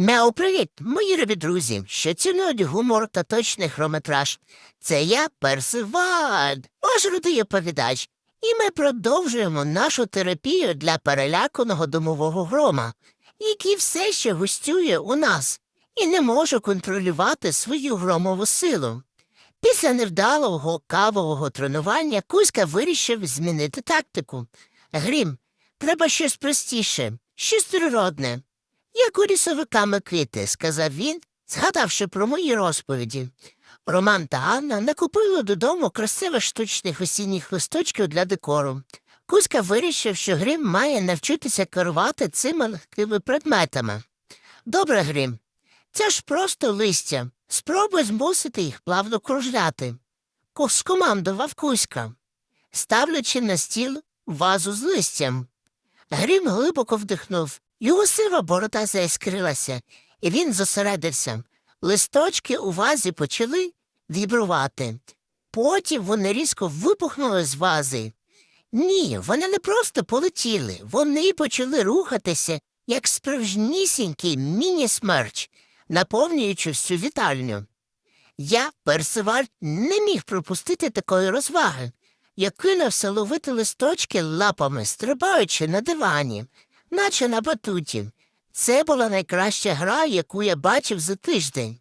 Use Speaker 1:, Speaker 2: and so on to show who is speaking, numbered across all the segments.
Speaker 1: Мяу, привіт, мої любі друзі, що цінують гумор та точний хрометраж. Це я, Персиваль, ваш рудий оповідач, і ми продовжуємо нашу терапію для переляканого домового грома, який все ще гостює у нас і не може контролювати свою громову силу. Після невдалого кавового тренування Кузька вирішив змінити тактику. Грім, треба щось простіше, щось природне. Як у лісовиками квіти, сказав він, згадавши про мої розповіді. Роман та Анна накупили додому красивих штучних осінніх листочків для декору. Кузька вирішив, що Грім має навчитися керувати цими легкими предметами. Добре, Грім, це ж просто листя. Спробуй змусити їх плавно кружляти. Ко- Скомандував Кузька, ставлячи на стіл вазу з листям. Грім глибоко вдихнув. Його сива борода заіскрилася, і він зосередився. Листочки у вазі почали вібрувати. Потім вони різко випухнули з вази. Ні, вони не просто полетіли, вони почали рухатися, як справжнісінький міні-смерч, наповнюючи всю вітальню. Я, Персиваль, не міг пропустити такої розваги. Я кинувся ловити листочки лапами, стрибаючи на дивані, наче на батуті. Це була найкраща гра, яку я бачив за тиждень.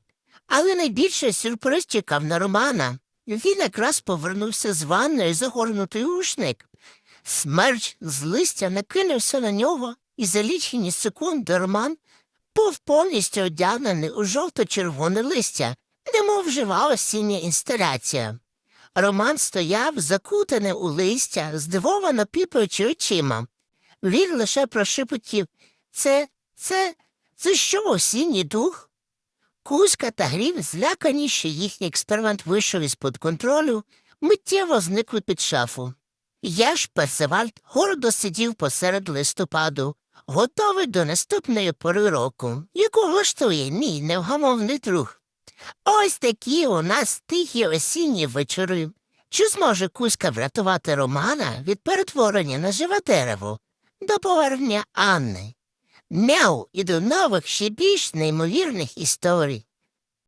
Speaker 1: Але найбільше сюрприз чекав на Романа. Він якраз повернувся з ванної загорнутий ушник. Смерч з листя накинувся на нього, і за лічені секунди Роман був повністю одягнений у жовто-червоне листя, немов жива осіння інсталяція. Роман стояв, закутаний у листя, здивовано піпаючи очима. Він лише прошепотів це, це, це що осінній дух? Кузька та Грім, злякані, що їхній експеримент вийшов із-під контролю, миттєво зникли під шафу. Я ж, Персевальд, гордо сидів посеред листопаду, готовий до наступної пори року, яку влаштує мій невгамовний друг. Ось такі у нас тихі осінні вечори. Чи зможе Кузька врятувати Романа від перетворення на живе дерево до повернення Анни? Мяу і до нових ще більш неймовірних історій.